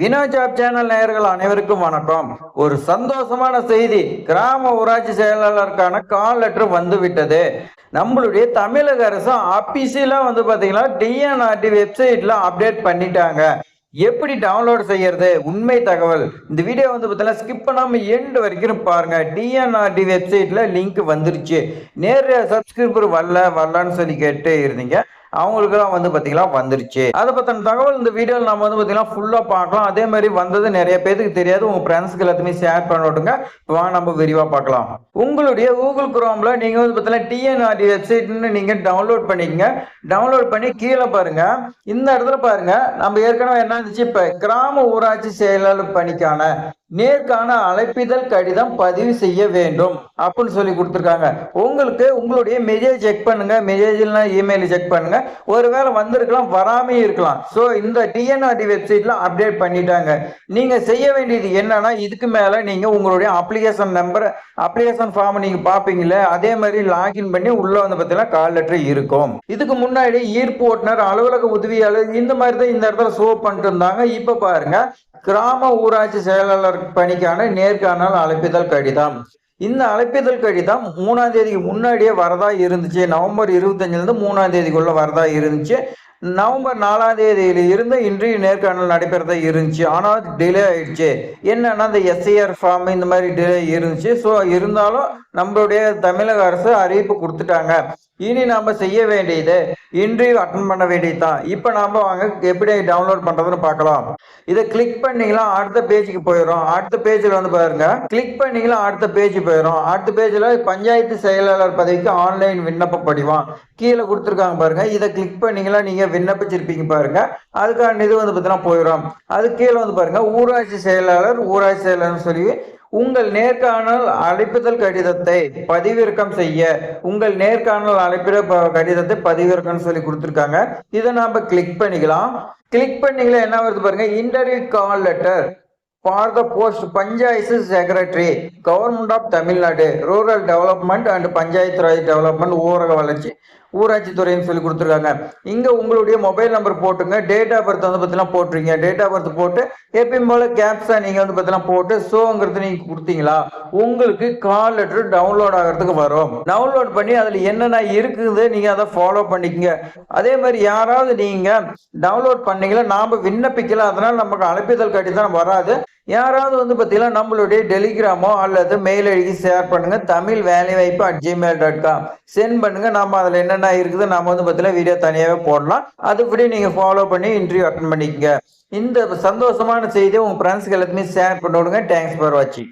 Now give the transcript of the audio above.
Vino job channel நேயர்கள் அனைவருக்கும் வணக்கம். ஒரு சந்தோஷமான செய்தி கிராம ஊராட்சி செயலாளருக்கான கால் லெட்டர் வந்து விட்டது நம்மளுடைய தமிழக அரசு அபிஷியலாக வந்து பார்த்தீங்கன்னா டிஎன்ஆர்டி வெப்சைட்ல அப்டேட் பண்ணிட்டாங்க. எப்படி டவுன்லோட் செய்யறது? உண்மை தகவல். இந்த வீடியோ வந்து பார்த்தீங்கன்னா ஸ்கிப் பண்ணாமல் எண்டு வரைக்கும் பாருங்க. டிஎன்ஆர்டி வெப்சைட்ல லிங்க் வந்துருச்சு. நேர சப்ஸ்கிரைபர் வரல வரலான்னு சொல்லி கேட்டு இருந்தீங்க. அவங்களுக்குலாம் வந்து பார்த்தீங்கன்னா வந்துருச்சு. அதை பற்றின தகவல் இந்த வீடியோவில் நம்ம வந்து பார்த்தீங்கன்னா ஃபுல்லாக பார்க்கலாம். அதே மாதிரி வந்தது நிறைய பேருக்கு தெரியாது. உங்கள் ஃப்ரெண்ட்ஸ்க்கு எல்லாத்தையுமே ஷேர் பண்ண விட்டுங்க வாங்க நம்ம விரிவாக பார்க்கலாம். உங்களுடைய கூகுள் குரோமில் நீங்கள் வந்து பார்த்தீங்கன்னா டிஎன்ஆர்டி வெப்சைட்னு நீங்கள் டவுன்லோட் பண்ணிக்கங்க. டவுன்லோட் பண்ணி கீழே பாருங்க. இந்த இடத்துல பாருங்க. நம்ம ஏற்கனவே என்ன இருந்துச்சு? இப்போ கிராம ஊராட்சி செயலாளர் பணிக்கான நேர்காண அழைப்பிதழ் கடிதம் பதிவு செய்ய வேண்டும் அப்படின்னு சொல்லி கொடுத்துருக்காங்க. உங்களுக்கு உங்களுடைய மெசேஜ் செக் பண்ணுங்க. மெசேஜ்லாம் இமெயில் செக் பண்ணுங்க. ஒருவேளை வந்திருக்கலாம் வராமே இருக்கலாம். ஸோ இந்த டிஎன்ஆர்டி வெப்சைட்ல அப்டேட் பண்ணிட்டாங்க. நீங்க செய்ய வேண்டியது என்னன்னா இதுக்கு மேல நீங்க உங்களுடைய அப்ளிகேஷன் நம்பர் அப்ளிகேஷன் ஃபார்ம் நீங்க பாப்பீங்கல்ல அதே மாதிரி லாகின் பண்ணி உள்ள வந்து பார்த்தீங்கன்னா கால் லெட்டர் இருக்கும். இதுக்கு முன்னாடி ஈர்ப்பு ஓட்டுநர் அலுவலக உதவியாளர் இந்த மாதிரி தான் இந்த இடத்துல ஷோ பண்ணிட்டு இருந்தாங்க. இப்ப பாருங்க கிராம ஊராட்சி செயலாளர் பணிக்கான நேர்காணல் அழைப்பிதழ் கடிதம். இந்த அழைப்பிதழ் கடிதம் மூணாம் தேதிக்கு முன்னாடியே வரதா இருந்துச்சு. நவம்பர் இருபத்தஞ்சிலிருந்து மூணாம் தேதிக்குள்ள வரதா இருந்துச்சு. நவம்பர் நாலாம் தேதியில இருந்து இன்றைய நேர்காணல் நடைபெறதா இருந்துச்சு. ஆனால் டிலே ஆயிடுச்சு. என்னன்னா இந்த எஸ்ஐஆர் ஃபார்ம் இந்த மாதிரி டிலே இருந்துச்சு. ஸோ இருந்தாலும் நம்மளுடைய தமிழக அரசு அறிவிப்பு கொடுத்துட்டாங்க. இனி நாம செய்ய வேண்டியது இன்டர்வியூ அட்டன் பண்ண வேண்டியதுதான். இப்போ நாம வாங்க எப்படி டவுன்லோட் பண்றதுன்னு பார்க்கலாம். இதை கிளிக் பண்ணீங்கன்னா அடுத்த பேஜுக்கு போயிடும் அடுத்த பேஜில் வந்து பாருங்க. கிளிக் பண்ணீங்களா அடுத்த பேஜ் போயிடும் அடுத்த பேஜில் பஞ்சாயத்து செயலாளர் பதவிக்கு ஆன்லைன் விண்ணப்ப படிவம் கீழே கொடுத்துருக்காங்க பாருங்க. இதை கிளிக் பண்ணீங்களா நீங்க விண்ணப்பிச்சிருப்பீங்க பாருங்க. அதுக்கான இது வந்து பார்த்தீங்கன்னா போயிடும். அது கீழே வந்து பாருங்க. ஊராட்சி செயலாளர் ஊராட்சி செயலாளர்னு சொல்லி உங்கள் நேர்காணல் அழைப்புதல் கடிதத்தை பதிவிறக்கம் செய்ய உங்கள் நேர்காணல் அழைப்பிட ப- கடிதத்தை பதிவிறக்கம்னு சொல்லி கொடுத்துருக்காங்க. இதை நாம கிளிக் பண்ணிக்கலாம். கிளிக் பண்ணீங்களா என்ன வருது பாருங்க. Interview call letter for the post panchayat secretary government of Tamil Nadu rural development and panchayat raj development ஊரக வளர்ச்சி. ஊராட்சி துறைன்னு சொல்லி கொடுத்துருக்காங்க. இங்க உங்களுடைய மொபைல் நம்பர் போட்டுங்க. டேட் ஆஃப் பர்த் வந்து பார்த்தீங்கன்னா போட்டுருங்க டேட் ஆஃப் பர்த் போட்டு எப்பயும் போல கேப்ஸா நீங்க வந்து பார்த்தீங்கன்னா போட்டு ஷோங்கிறது நீங்க கொடுத்தீங்களா? உங்களுக்கு கால் லெட்டர் டவுன்லோட் ஆகிறதுக்கு வரும். டவுன்லோட் பண்ணி அதுல என்னென்ன இருக்குது நீங்க அதை ஃபாலோ பண்ணிக்கங்க. அதே மாதிரி யாராவது நீங்க டவுன்லோட் பண்ணீங்களா? நாம விண்ணப்பிக்கல. அதனால நமக்கு அழைப்பிதழ் கடிதம் வராது. யாராவது வந்து பார்த்தீங்கன்னா நம்மளுடைய டெலிகிராமோ அல்லது மெயில் எழுதி ஷேர் பண்ணுங்க. தமிழ் வேலை வாய்ப்பு at Gmail dot com send பண்ணுங்க. நம்ம அதில் என்னென்ன இருக்குது நம்ம வந்து பார்த்தீங்கன்னா வீடியோ தனியாகவே போடலாம். அதுபடி நீங்கள் ஃபாலோ பண்ணி இன்டர்வியூ அட்டன் பண்ணிக்கங்க. இந்த சந்தோஷமான செய்தியை உங்கள் ஃப்ரெண்ட்ஸ்க்கு எல்லாத்துமே ஷேர் பண்ணி விடுங்க. தேங்க்ஸ் ஃபார் வாட்சிங்